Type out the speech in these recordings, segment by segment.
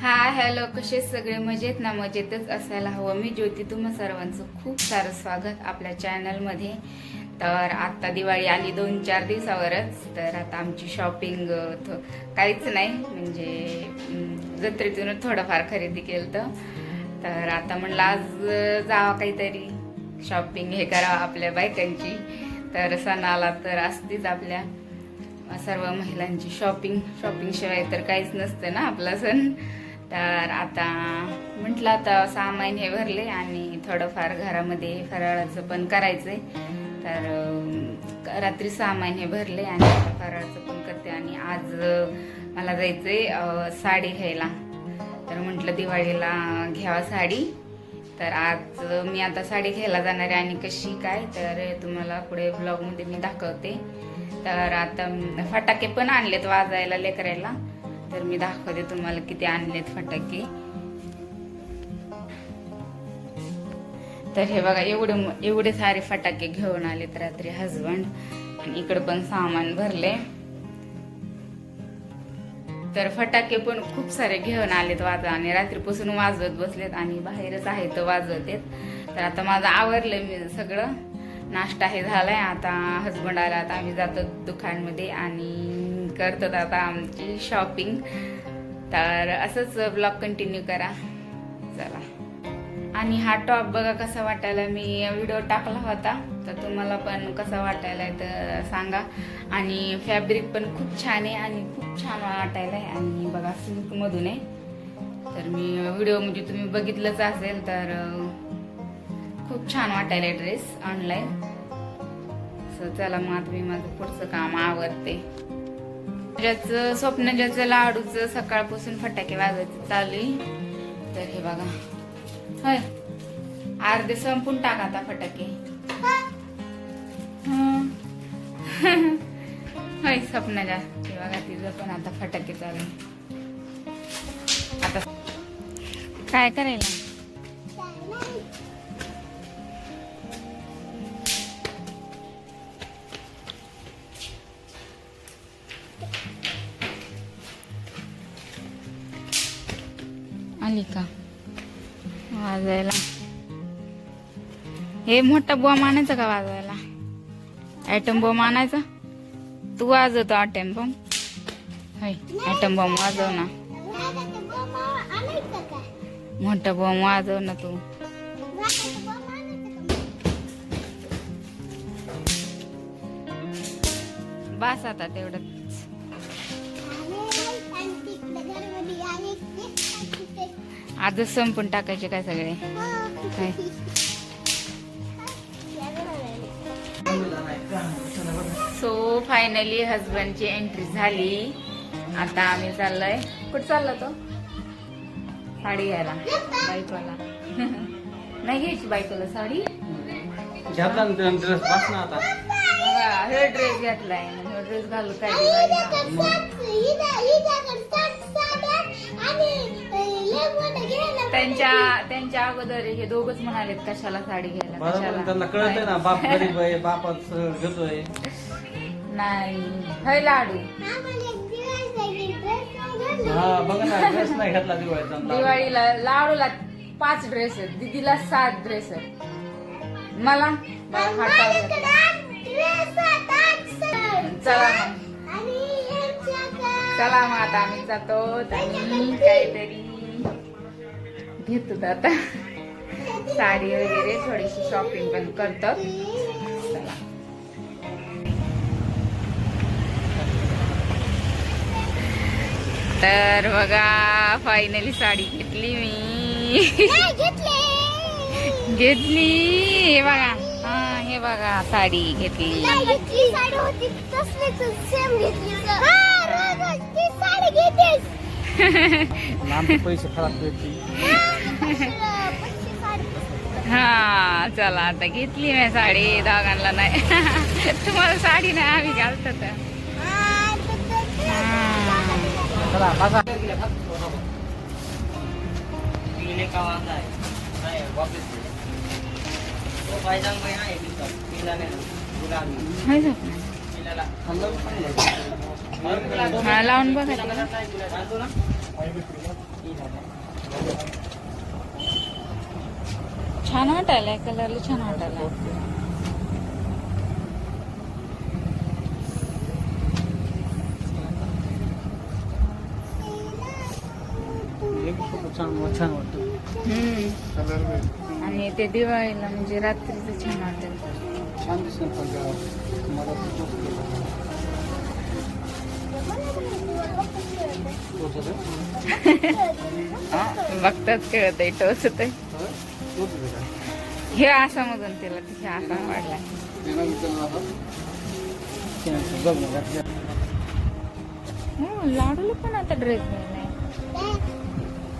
हा हॅलो कसे सगळे मजेत ना मजेतच असायला हवं. मी ज्योती तुम्हा सर्वांचं खूप सारं स्वागत आपल्या चॅनलमध्ये तर आत्ता दिवाळी आली दोन चार दिवसावरच. तर आता आमची शॉपिंग काहीच नाही. म्हणजे जत्रेतूनच थोडंफार खरेदी केलं तर आता म्हणलं आज जावं काहीतरी. शॉपिंग हे करावं आपल्या बायकांची. तर सण आला तर असतीच आपल्या सर्व महिलांची शॉपिंग शॉपिंगशिवाय तर काहीच नसतं ना आपला सण. तर आता म्हटलं आता सहा हे भरले आणि थोडंफार घरामध्ये फराळाचं पण करायचंय. तर रात्री सहा हे भरले आणि आता फराळाचं पण करते आणि आज मला जायचंय आहे साडी घ्यायला. तर म्हटलं दिवाळीला घ्यावा साडी. तर आज मी आता साडी घ्यायला जाणार आहे आणि कशी काय तर तुम्हाला पुढे ब्लॉगमध्ये मी दाखवते. तर आता फटाके पण आणलेत वाजायला लेकरायला. तर मी दाखवते तुम्हाला किती आणलेत फटाके. तर हे बघा एवढे एवढे सारे फटाके घेऊन आलेत रात्री हजबंड आणि इकडे पण सामान भरले तर फटाके पण खूप सारे घेऊन आलेत वाजा आणि रात्रीपासून वाजवत बसलेत आणि बाहेरच आहे तर वाजवत तर आता माझं आवरलंय मी सगळं. नाश्ता हे झालाय. आता हजबंड आला आता आम्ही जातो दुकानमध्ये आणि करतो आता आमची शॉपिंग तर असंच ब्लॉग कंटिन्यू करा. चला. आणि हा टॉप बघा कसा वाटायला. मी व्हिडिओ टाकला होता. तर तुम्हाला पण कसा वाटायला तर सांगा. आणि फॅब्रिक पण खूप छान आहे आणि खूप छान वाटायला आहे. आणि बघा सिल्कमधून आहे. तर मी व्हिडिओ म्हणजे तुम्ही बघितलंच असेल तर खूप छान वाटायला ड्रेस ऑनलाईन सो चला मग आता मी माझं पुढचं काम आवडते ज्याचं स्वप्न ज्याचं लाडूचं सकाळपासून फटाके वाजायचं चालू आहे. तर हे बघा. होय. अर्धे संपून टाका आता फटाके. होय स्वप्नाला. हे बघा तिचं पण आता फटाके चालू. आता काय करायला? आली का? वाजायला. हे मोठा बुवा आणायचा का वाजवायला ॲटम बॉम्ब आणायचा? तू वाजवतो ॲटम बॉम्ब होय ॲटम बॉम्ब वाजव ना. मोठा बॉम्ब वाजव ना तू. बास आता तेवढंच. आजच संपून टाकायचे काय सगळे? सो फायनली हजबंडची एंट्री झाली. आता आम्ही चाललोय. कुठं चाललो तो? साडी घ्यायला. बायकोला. नाही घ्यायची बायकोला साडी? घेतला ना ड्रेस बस ना आता. बघा, हे ड्रेस घेतलाय. हे ड्रेस घालू काय दिवाळीला. त्यांच्या त्यांच्या अगोदर हे दोघच म्हणालेत कशाला साडी घ्यायला बरोबर त्यांना कळत ना बाप गरीब आहे बापाच घेतोय नाही. हय लाडू. हा बघा ना ड्रेस नाही घेतला दिवाळीचा. दिवाळीला लाडूला पाच ड्रेस आहेत. दीदीला सात ड्रेस आहेत. मला. चला. मग चला मग आता आम्ही जातो. आणि काहीतरी घेतो आता. साडी वगैरे थोडीशी शॉपिंग पण करतो तर बघा फायनली साडी घेतली मी. घेतली. हे बघा. हा हे बघा साडी घेतली. पैसे हा चला आता घेतली मी साडी. दोघांना नाही. तुम्हाला साडी नाही आम्ही घालतो तर चला बघा का वांदा आहे नाही वापस पायदान महिना आहे तिथं तिला नाही गुलाबी हाय स्वप्ना तिला खाल्लं चांगलं हा लावून बघा छान वाटायलाय कलरला छान वाटायला एक छान वाटतं. आणि ते दिवाळीला म्हणजे रात्रीचं छान वाटेल छान दिसेल पण मला? बघताच कळत आहे टोचत? हे असा मधून तिला हे असा वाढला. हो लाडूला पण आता ड्रेस घ्यायला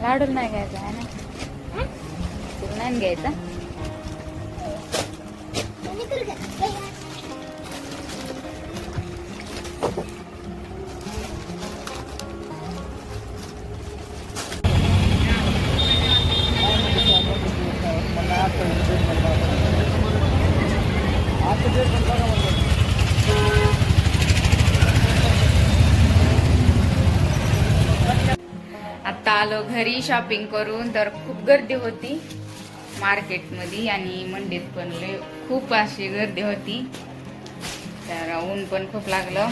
लाडूला नाही घ्यायचा आहे ना तुला नाही घ्यायचा मला आता dress मला बघा. आता dress मला बघा म्हणलं. आता आलो घरी शॉपिंग करून तर खूप गर्दी होती. मार्केटमध्ये आणि मंडीत पण लय खूप अशी गर्दी होती. तर ऊन पण खूप लागलं.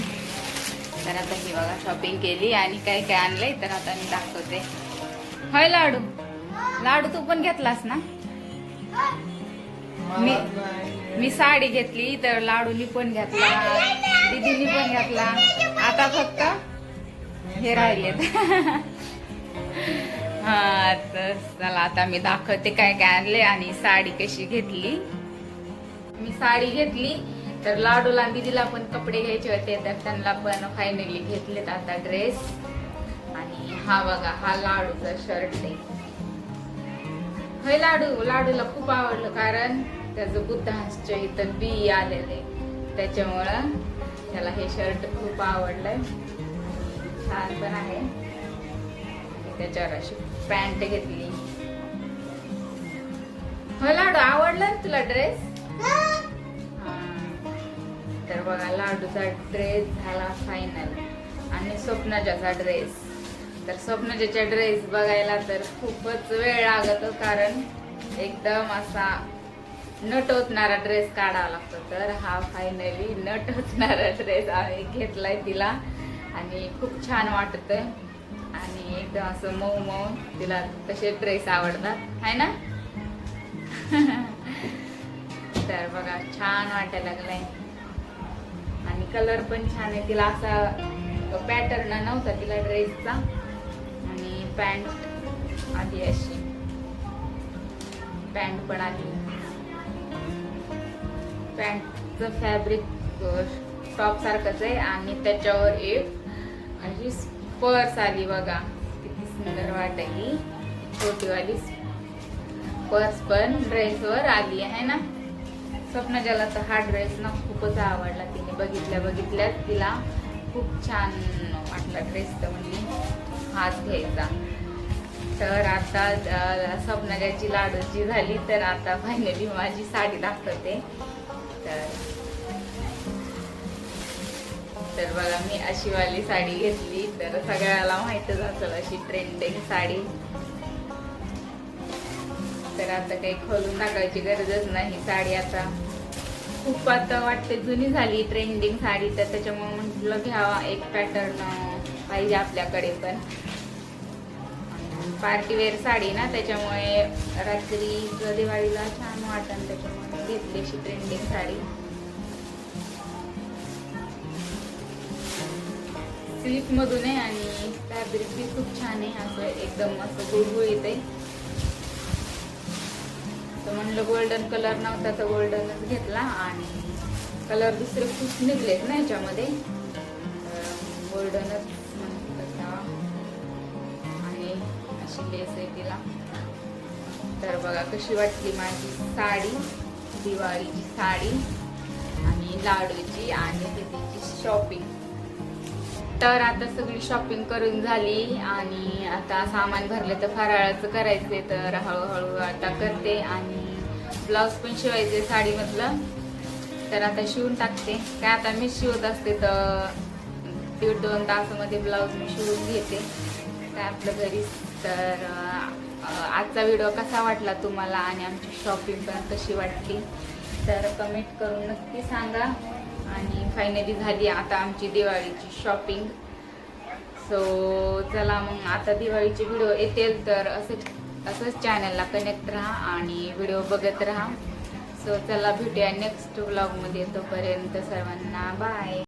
तर आता ही बघा शॉपिंग केली आणि काय काय आणलंय तर आता मी दाखवते. होय लाडू? लाडू तू पण घेतलास ना? मी मी साडी घेतली तर लाडूनी पण घेतला दिदीनी पण घेतला. आता फक्त हे राहिलेत. हा तर चला आता मी दाखवते काय काय आणले आणि साडी कशी घेतली. मी साडी घेतली तर लाडूला दिदीला दीदीला पण कपडे घ्यायचे होते तर त्यांना पण फायनली घेतलेत आता ड्रेस आणि हा बघा हा लाडूचा शर्ट आहे. होय लाडू लाडूला खूप आवडलं कारण त्याचं बुद्धांच्या इथं बी आलेले त्याच्यामुळं त्याला हे शर्ट खूप आवडलंय. छान पण आहे. त्याच्यावर अशी पॅन्ट घेतली. हो लाडू आवडला तुला ड्रेस तर बघा लाडूचा ड्रेस झाला फायनल आणि स्वप्नाजाचा ड्रेस तर स्वप्नाजाच्या ड्रेस बघायला तर खूपच वेळ लागतो कारण एकदम असा न टोचणारा ड्रेस काढावा लागतो. तर हा फायनली न टोचणारा ड्रेस आम्ही घेतलाय तिला. आणि खूप छान वाटतंय. एकदम असं मऊ मऊ तिला तसे ड्रेस आवडतात. आहे ना? तर बघा छान वाटायला लागलाय. आणि कलर पण छान आहे. तिला असा पॅटर्न नव्हता तिला ड्रेसचा आणि पॅन्ट आधी अशी. पॅन्ट पण आली. पॅन्टचं फॅब्रिक टॉप सारखंच आहे. आणि त्याच्यावर एक अशी पर्स आली बघा. सुंदर वाटली. छोटीवाली पर्स पण ड्रेसवर आली आहे ना. स्वप्नजाला तर हा ड्रेस ना खूपच आवडला तिने. बघितल्या बघितल्याच तिला खूप छान वाटला ड्रेस तर म्हणजे हाच घ्यायचा. तर आता अं, लाडूची झाली तर आता फायनली माझी साडी दाखवते. तर तर बघा मी अशी वाली साडी घेतली. तर सगळ्याला माहितच असेल अशी ट्रेंडिंग साडी. तर आता काही खोलून टाकायची गरजच नाही साडी आता. खूप आता वाटते जुनी झाली ट्रेंडिंग साडी तर त्याच्यामुळे म्हटलं घ्यावा एक पॅटर्न पाहिजे आपल्याकडे पण. पार्टीवेअर साडी ना त्याच्यामुळे रात्री दिवाळीला छान वाटण त्याच्यामुळे घेतली अशी ट्रेंडिंग साडी. सिल्क मधून आहे आणि फॅब्रिक बी खूप छान आहे. असं एकदम असं गुळगुळ आहे तर म्हणलं गोल्डन कलर नव्हता तर गोल्डनच घेतला आणि कलर दुसरे खूप निघलेत ना याच्यामध्ये. गोल्डनच आणि अशी लेस आहे तिला. तर बघा कशी वाटली माझी साडी दिवाळीची साडी आणि लाडूची आणि तिची शॉपिंग तर आता सगळी शॉपिंग करून झाली आणि आता सामान भरलं तर फराळाचं करायचंय तर हळूहळू आता करते आणि ब्लाऊज पण शिवायचे साडीमधलं. तर आता शिवून टाकते. काय आता मी शिवत असते तर दीड दोन तासामध्ये ब्लाऊज मी शिवून घेते. काय आपलं घरी तर आजचा व्हिडिओ कसा वाटला तुम्हाला आणि आमची शॉपिंग पण कशी वाटली? तर कमेंट करून नक्की सांगा. आणि फायनली झाली आता आमची दिवाळीची शॉपिंग सो चला मग आता दिवाळीचे व्हिडिओ येतील तर असंच असंच चॅनलला कनेक्ट राहा आणि व्हिडिओ बघत राहा. सो चला भेटूया नेक्स्ट ब्लॉगमध्ये तोपर्यंत सर्वांना बाय